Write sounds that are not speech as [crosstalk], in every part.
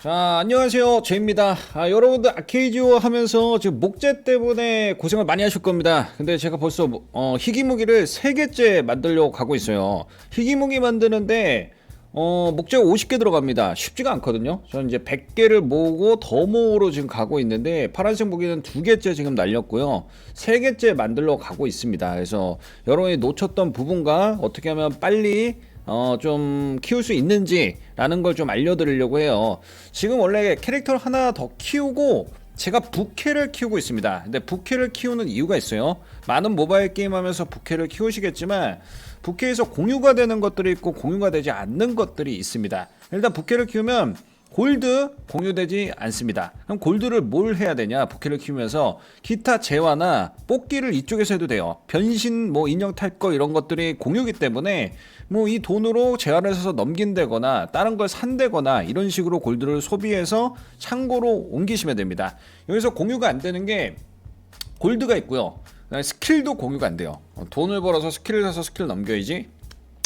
자 안녕하세요. 제입니다. 아, 여러분들 아케이지오 하면서 지금 목재 때문에 고생을 많이 하실 겁니다. 근데 제가 벌써 뭐- 어, 희귀무기를 3개째 만들려고 가고 있어요. 희귀무기 만드는데 어, 목재가 50개 들어갑니다. 쉽지가 않거든요. 저는 이제 100개를 모으고 더 모으러 지금 가고 있는데 파란색 무기는 2개째 지금 날렸고요. 3개째 만들러 가고 있습니다. 그래서 여러분이 놓쳤던 부분과 어떻게 하면 빨리 어, 좀 키울 수 있는지라는 걸 좀 알려드리려고 해요. 지금 원래 캐릭터를 하나 더 키우고 제가 부캐를 키우고 있습니다. 근데 부캐를 키우는 이유가 있어요. 많은 모바일 게임 하면서 부캐를 키우시겠지만 부캐에서 공유가 되는 것들이 있고 공유가 되지 않는 것들이 있습니다. 일단 부캐를 키우면 골드 공유되지 않습니다. 그럼 골드를 뭘 해야 되냐? 부캐를 키우면서 기타 재화나 뽑기를 이쪽에서 해도 돼요. 변신 뭐 인형 탈 거 이런 것들이 공유기 때문에 뭐 이 돈으로 재화를 사서 넘긴다거나 다른 걸 산다거나 이런 식으로 골드를 소비해서 창고로 옮기시면 됩니다. 여기서 공유가 안 되는 게 골드가 있고요. 스킬도 공유가 안 돼요. 어, 돈을 벌어서 스킬을 사서 스킬 넘겨야지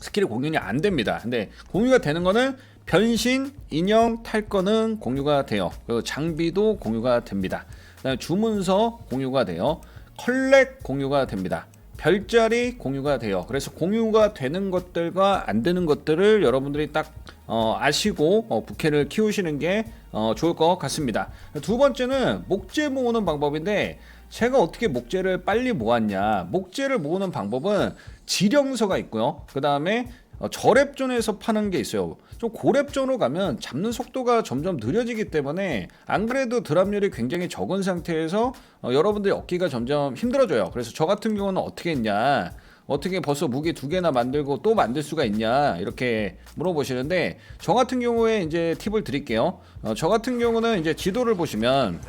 스킬이 공유이 안 됩니다. 근데 공유가 되는 거는 변신, 인형 탈 거는 공유가 돼요. 그리고 장비도 공유가 됩니다. 그다음에 주문서 공유가 돼요. 컬렉 공유가 됩니다. 별자리 공유가 돼요. 그래서 공유가 되는 것들과 안 되는 것들을 여러분들이 딱 어, 아시고 어, 부캐를 키우시는 게 어, 좋을 것 같습니다. 두 번째는 목재 모으는 방법인데 제가 어떻게 목재를 빨리 모았냐? 목재를 모으는 방법은 지령서가 있고요. 그 다음에 어, 저랩존에서 파는 게 있어요. 좀 고랩존으로 가면 잡는 속도가 점점 느려지기 때문에 안 그래도 드랍률이 굉장히 적은 상태에서 어, 여러분들이 얻기가 점점 힘들어져요. 그래서 저 같은 경우는 어떻게 했냐? 어떻게 벌써 무기 두 개나 만들고 또 만들 수가 있냐 이렇게 물어보시는데 저 같은 경우에 이제 팁을 드릴게요. 어, 저 같은 경우는 이제 지도를 보시면.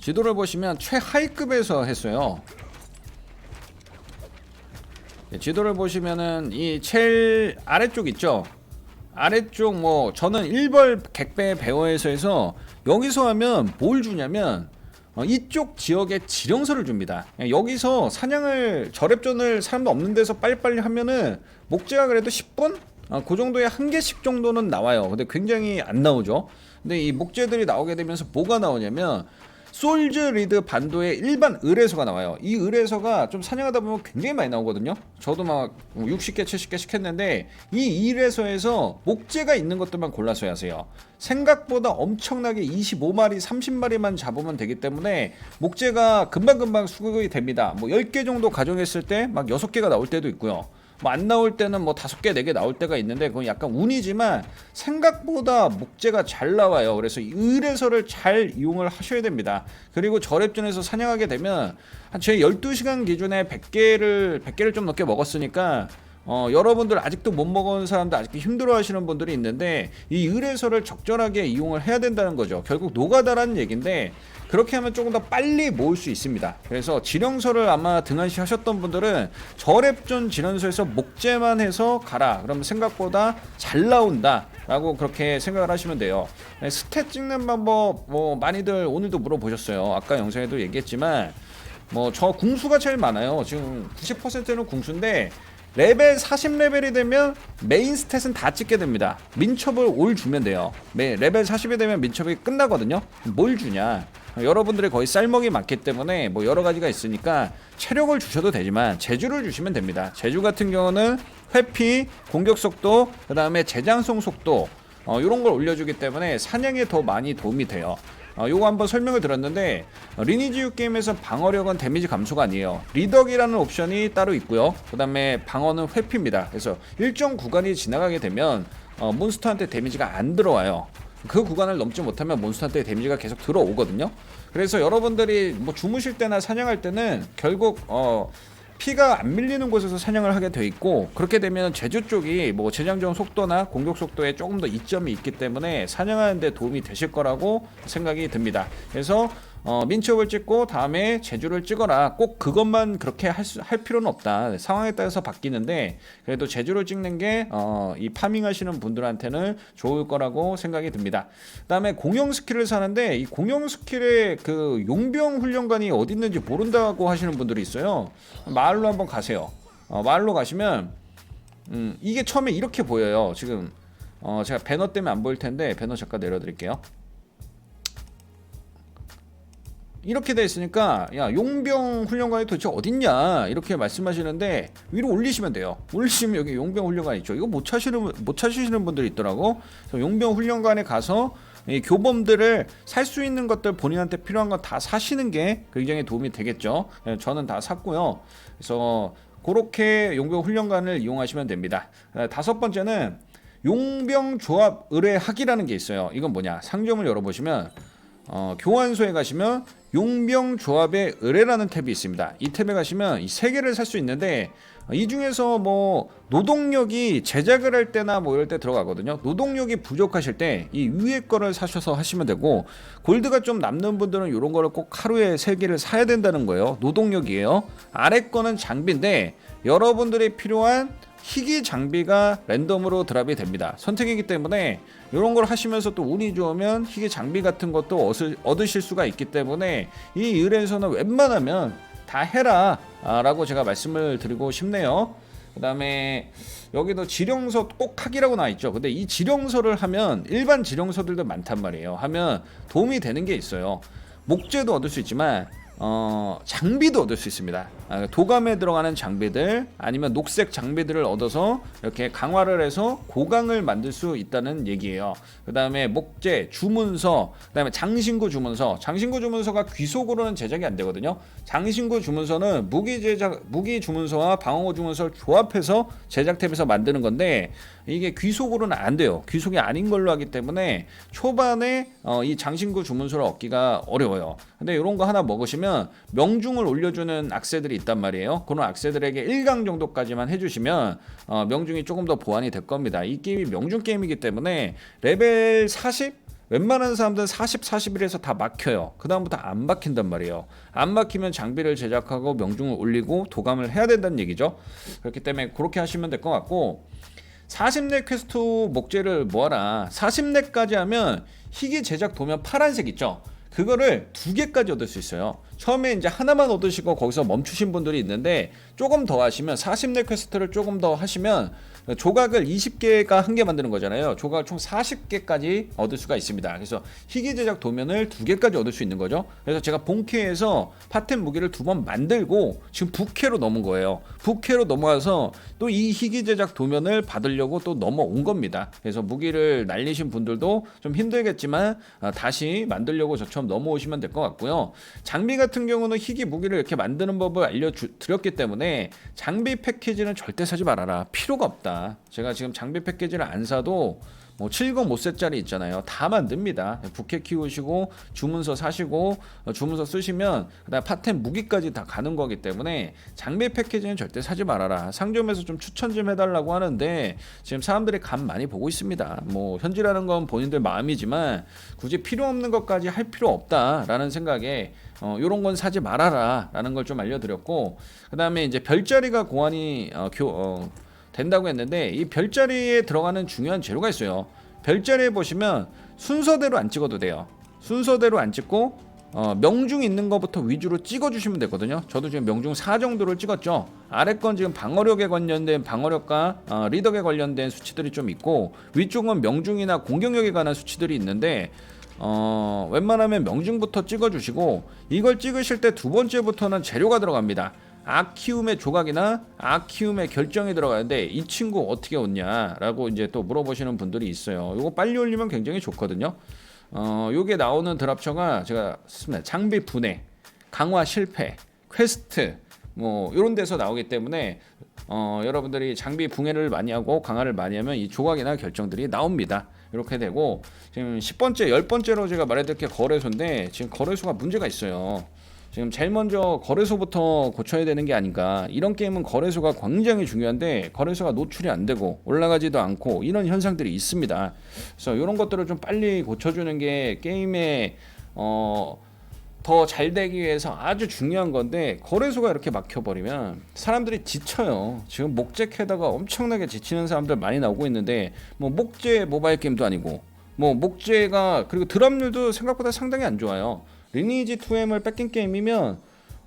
지도를 보시면 최하위급에서 했어요. 예, 지도를 보시면은 이 제일 아래쪽 있죠. 아래쪽 뭐 저는 1벌 객배 배어에서 해서 여기서 하면 뭘 주냐면 어, 이쪽 지역에 지령서를 줍니다. 예, 여기서 사냥을 저랩존을 사람도 없는 데서 빨리빨리 하면은 목재가 그래도 10분? 아, 그 정도의 한 개씩 정도는 나와요. 근데 굉장히 안 나오죠. 근데 이 목재들이 나오게 되면서 뭐가 나오냐면 솔즈 리드 반도의 일반 의뢰서가 나와요. 이 의뢰서가 좀 사냥하다 보면 굉장히 많이 나오거든요. 저도 막 60개, 70개씩 했는데 이 의뢰서에서 목재가 있는 것들만 골라서 하세요. 생각보다 엄청나게 25마리, 30마리만 잡으면 되기 때문에 목재가 금방금방 수급이 됩니다. 뭐 10개 정도 가정했을 때 막 6개가 나올 때도 있고요. 뭐 안 나올 때는 뭐 다섯 개, 네 개 나올 때가 있는데 그건 약간 운이지만 생각보다 목재가 잘 나와요. 그래서 이 의뢰서를 잘 이용을 하셔야 됩니다. 그리고 저랩존에서 사냥하게 되면 한제 12시간 기준에 100개를 100개를 좀 넘게 먹었으니까 어, 여러분들 아직도 못 먹은 사람들 아직도 힘들어 하시는 분들이 있는데 이 의뢰서를 적절하게 이용을 해야 된다는 거죠. 결국 노가다라는 얘기인데 그렇게 하면 조금 더 빨리 모을 수 있습니다. 그래서 지령서를 아마 등한시 하셨던 분들은 저랩존 지령서에서 목재만 해서 가라. 그러면 생각보다 잘 나온다. 라고 그렇게 생각을 하시면 돼요. 네, 스탯 찍는 방법 뭐 많이들 오늘도 물어보셨어요. 아까 영상에도 얘기했지만 뭐 저 궁수가 제일 많아요. 지금 90%는 궁수인데 레벨 40레벨이 되면 메인 스탯은 다 찍게 됩니다. 민첩을 올 주면 돼요. 매, 레벨 40이 되면 민첩이 끝나거든요. 뭘 주냐? 여러분들이 거의 쌀먹이 많기 때문에 뭐 여러 가지가 있으니까 체력을 주셔도 되지만 제주를 주시면 됩니다. 제주 같은 경우는 회피, 공격 속도, 그 다음에 재장성 속도 어, 이런 걸 올려주기 때문에 사냥에 더 많이 도움이 돼요. 어, 요거 한번 설명을 드렸는데 어, 리니지 U 게임에서 방어력은 데미지 감소가 아니에요. 리덕이라는 옵션이 따로 있고요. 그 다음에 방어는 회피입니다. 그래서 일정 구간이 지나가게 되면 어, 몬스터한테 데미지가 안 들어와요. 그 구간을 넘지 못하면 몬스터한테 데미지가 계속 들어오거든요. 그래서 여러분들이 뭐 주무실 때나 사냥할 때는 결국 어 피가 안 밀리는 곳에서 사냥을 하게 돼 있고 그렇게 되면 제주 쪽이 뭐 재장전 속도나 공격 속도에 조금 더 이점이 있기 때문에 사냥하는 데 도움이 되실 거라고 생각이 듭니다. 그래서 어, 민첩을 찍고 다음에 제주를 찍어라. 꼭 그것만 그렇게 할, 수, 할 필요는 없다. 상황에 따라서 바뀌는데 그래도 제주를 찍는 게 어, 이 파밍하시는 분들한테는 좋을 거라고 생각이 듭니다. 그다음에 공용 스킬을 사는데 이 공용 스킬의 그 용병 훈련관이 어디 있는지 모른다고 하시는 분들이 있어요. 마을로 한번 가세요. 어, 마을로 가시면 음, 이게 처음에 이렇게 보여요. 지금 어 제가 배너 때문에 안 보일 텐데 배너 잠깐 내려드릴게요. 이렇게 돼 있으니까 야 용병 훈련관이 도대체 어딨냐 이렇게 말씀하시는데 위로 올리시면 돼요. 올리시면 여기 용병 훈련관 있죠. 이거 못 찾으시는 분- 못 찾으시는 분들이 있더라고. 용병 훈련관에 가서 이 교범들을 살 수 있는 것들 본인한테 필요한 건 다 사시는 게 굉장히 도움이 되겠죠. 예, 저는 다 샀고요. 그래서 그렇게 용병 훈련관을 이용하시면 됩니다. 예, 다섯 번째는 용병 조합 의뢰하기라는 게 있어요. 이건 뭐냐? 상점을 열어보시면 어, 교환소에 가시면 용병 조합의 의뢰라는 탭이 있습니다. 이 탭에 가시면 이 세 개를 살 수 있는데 어, 이 중에서 뭐 노동력이 제작을 할 때나 뭐 이럴 때 들어가거든요. 노동력이 부족하실 때 이 위에 거를 사셔서 하시면 되고 골드가 좀 남는 분들은 이런 거를 꼭 하루에 세 개를 사야 된다는 거예요. 노동력이에요. 아래 거는 장비인데 여러분들이 필요한 희귀 장비가 랜덤으로 드랍이 됩니다. 선택이기 때문에 이런 걸 하시면서 또 운이 좋으면 희귀 장비 같은 것도 얻으- 얻으실 수가 있기 때문에 이 의뢰에서는 웬만하면 다 해라 아, 라고 제가 말씀을 드리고 싶네요. 그 다음에 여기도 지령서 꼭 하기라고 나와 있죠. 근데 이 지령서를 하면 일반 지령서들도 많단 말이에요. 하면 도움이 되는 게 있어요. 목재도 얻을 수 있지만 어, 장비도 얻을 수 있습니다. 아, 도감에 들어가는 장비들 아니면 녹색 장비들을 얻어서 이렇게 강화를 해서 고강을 만들 수 있다는 얘기예요. 그 다음에 목재, 주문서, 그 다음에 장신구 주문서. 장신구 주문서가 귀속으로는 제작이 안 되거든요. 장신구 주문서는 무기 제작, 무기 주문서와 방어구 주문서를 조합해서 제작 탭에서 만드는 건데 이게 귀속으로는 안 돼요. 귀속이 아닌 걸로 하기 때문에 초반에 어, 이 장신구 주문서를 얻기가 어려워요. 근데 이런 거 하나 먹으시면 명중을 올려주는 악세들이 있단 말이에요. 그런 악세들에게 1강 정도까지만 해주시면 어, 명중이 조금 더 보완이 될 겁니다. 이 게임이 명중 게임이기 때문에 레벨 40 웬만한 사람들은 40, 41에서 다 막혀요. 그다음부터 안 막힌단 말이에요. 안 막히면 장비를 제작하고 명중을 올리고 도감을 해야 된다는 얘기죠. 그렇기 때문에 그렇게 하시면 될 것 같고 40렙 퀘스트 목재를 모아라. 40렙까지 하면 희귀 제작 도면 파란색 있죠. 그거를 두 개까지 얻을 수 있어요. 처음에 이제 하나만 얻으시고 거기서 멈추신 분들이 있는데 조금 더 하시면 40렙 퀘스트를 조금 더 하시면 조각을 20개가 한 개 만드는 거잖아요. 조각을 총 40개까지 얻을 수가 있습니다. 그래서 희귀 제작 도면을 두 개까지 얻을 수 있는 거죠. 그래서 제가 본캐에서 파템 무기를 두 번 만들고 지금 부캐로 넘은 거예요. 부캐로 넘어와서 또 이 희귀 제작 도면을 받으려고 또 넘어온 겁니다. 그래서 무기를 날리신 분들도 좀 힘들겠지만 아, 다시 만들려고 저처럼 넘어오시면 될 것 같고요. 장비 같은 경우는 희귀 무기를 이렇게 만드는 법을 알려드렸기 때문에 장비 패키지는 절대 사지 말아라. 필요가 없다. 제가 지금 장비 패키지를 안 사도 뭐 7검 5세짜리 있잖아요. 다 만듭니다. 부캐 키우시고 주문서 사시고 어, 주문서 쓰시면 그다음 파템 무기까지 다 가는 거기 때문에 장비 패키지는 절대 사지 말아라. 상점에서 좀 추천 좀 해달라고 하는데 지금 사람들이 감 많이 보고 있습니다. 뭐 현질하는 건 본인들 마음이지만 굳이 필요 없는 것까지 할 필요 없다라는 생각에 어, 요런 건 사지 말아라라는 걸 좀 알려드렸고 그다음에 이제 별자리가 고안이 어, 교, 어, 된다고 했는데 이 별자리에 들어가는 중요한 재료가 있어요. 별자리에 보시면 순서대로 안 찍어도 돼요. 순서대로 안 찍고 어, 명중 있는 것부터 위주로 찍어주시면 되거든요. 저도 지금 명중 4 정도를 찍었죠. 아래 건 지금 방어력에 관련된 방어력과 어, 리더에 관련된 수치들이 좀 있고 위쪽은 명중이나 공격력에 관한 수치들이 있는데 어, 웬만하면 명중부터 찍어주시고 이걸 찍으실 때 두 번째부터는 재료가 들어갑니다. 아키움의 조각이나 아키움의 결정이 들어가는데 이 친구 어떻게 얻냐라고 이제 또 물어보시는 분들이 있어요. 이거 빨리 올리면 굉장히 좋거든요. 어, 요게 나오는 드랍처가 제가 씁니다. 장비 분해, 강화 실패, 퀘스트 뭐 이런 데서 나오기 때문에 어, 여러분들이 장비 붕해를 많이 하고 강화를 많이 하면 이 조각이나 결정들이 나옵니다. 이렇게 되고 지금 10번째, 10번째로 제가 말해드릴 게 거래소인데 지금 거래소가 문제가 있어요. 지금 제일 먼저 거래소부터 고쳐야 되는 게 아닌가. 이런 게임은 거래소가 굉장히 중요한데 거래소가 노출이 안 되고 올라가지도 않고 이런 현상들이 있습니다. 그래서 이런 것들을 좀 빨리 고쳐주는 게 게임의 어, 더 잘 되기 위해서 아주 중요한 건데 거래소가 이렇게 막혀버리면 사람들이 지쳐요. 지금 목재 캐다가 엄청나게 지치는 사람들 많이 나오고 있는데 뭐 목재 모바일 게임도 아니고 뭐 목재가 그리고 드랍률도 생각보다 상당히 안 좋아요. 리니지 2M을 뺏긴 게임이면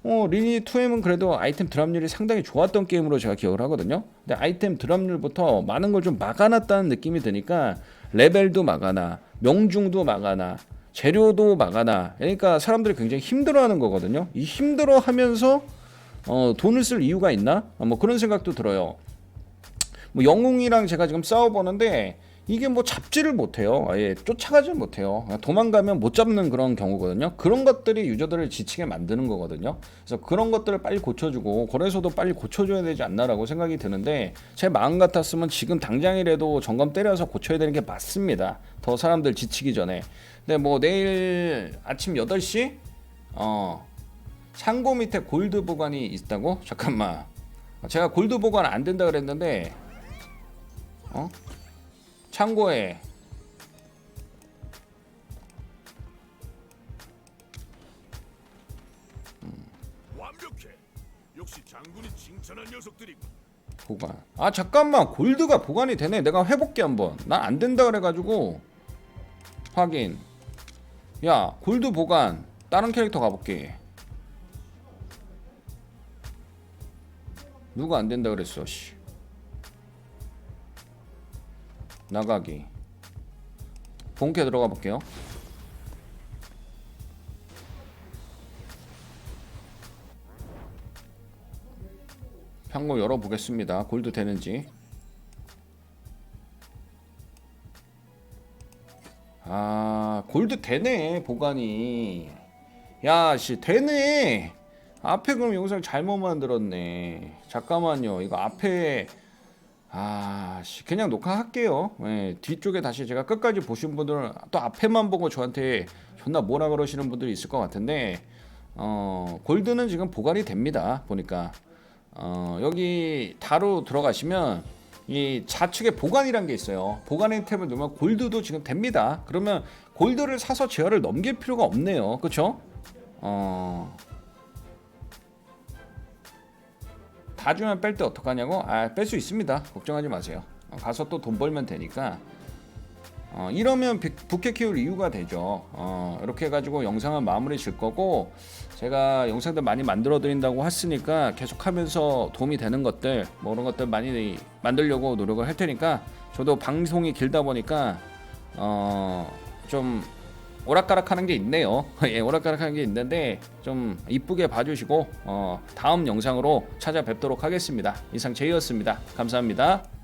어, 리니 2M은 그래도 아이템 드랍률이 상당히 좋았던 게임으로 제가 기억을 하거든요. 근데 아이템 드랍률부터 많은 걸 좀 막아놨다는 느낌이 드니까 레벨도 막아놔, 명중도 막아놔, 재료도 막아놔. 그러니까 사람들이 굉장히 힘들어하는 거거든요. 이 힘들어하면서 어, 돈을 쓸 이유가 있나? 어, 뭐 그런 생각도 들어요. 뭐 영웅이랑 제가 지금 싸워보는데 이게 뭐 잡지를 못해요. 아예 쫓아가질 못해요. 도망가면 못 잡는 그런 경우거든요. 그런 것들이 유저들을 지치게 만드는 거거든요. 그래서 그런 것들을 빨리 고쳐주고 거래소도 빨리 고쳐줘야 되지 않나라고 생각이 드는데 제 마음 같았으면 지금 당장이라도 점검 때려서 고쳐야 되는 게 맞습니다. 더 사람들 지치기 전에. 근데 뭐 내일 아침 8시 어 창고 밑에 골드 보관이 있다고? 잠깐만. 제가 골드 보관 안 된다 그랬는데 어? 창고에 완벽해. 역시 장군이 칭찬한 녀석들이군. 보관. 아 잠깐만 골드가 보관이 되네. 내가 해볼게 한번. 난 안 된다 그래가지고 확인. 야 골드 보관. 다른 캐릭터 가볼게. 누가 안 된다 그랬어. 씨. 나가기. 본캐 들어가 볼게요. 평고 열어보겠습니다. 골드 되는지. 아, 골드 되네, 보관이. 야, 씨, 되네. 앞에 그럼 영상 잘못 만들었네. 잠깐만요. 이거 앞에 아, 씨, 그냥 녹화할게요. 예, 뒤쪽에 다시 제가 끝까지 보신 분들은 또 앞에만 보고 저한테 존나 뭐라 그러시는 분들이 있을 것 같은데, 어, 골드는 지금 보관이 됩니다. 보니까. 어, 여기 다로 들어가시면 이 좌측에 보관이란 게 있어요. 보관의 탭을 누르면 골드도 지금 됩니다. 그러면 골드를 사서 제어를 넘길 필요가 없네요. 그렇죠? 어, 다 주면 뺄 때 어떡하냐고? 아, 뺄 수 있습니다. 걱정하지 마세요. 어, 가서 또 돈 벌면 되니까. 어, 이러면 비- 부캐 키울 이유가 되죠. 어, 이렇게 해가지고 영상은 마무리 질 거고, 제가 영상들 많이 만들어 드린다고 했으니까 계속 하면서 도움이 되는 것들, 뭐 그런 것들 많이 만들려고 노력을 할 테니까, 저도 방송이 길다 보니까, 어, 좀 오락가락 하는 게 있네요. [laughs] 예, 오락가락 하는 게 있는데 좀 이쁘게 봐주시고 어, 다음 영상으로 찾아뵙도록 하겠습니다. 이상 제이였습니다. 감사합니다.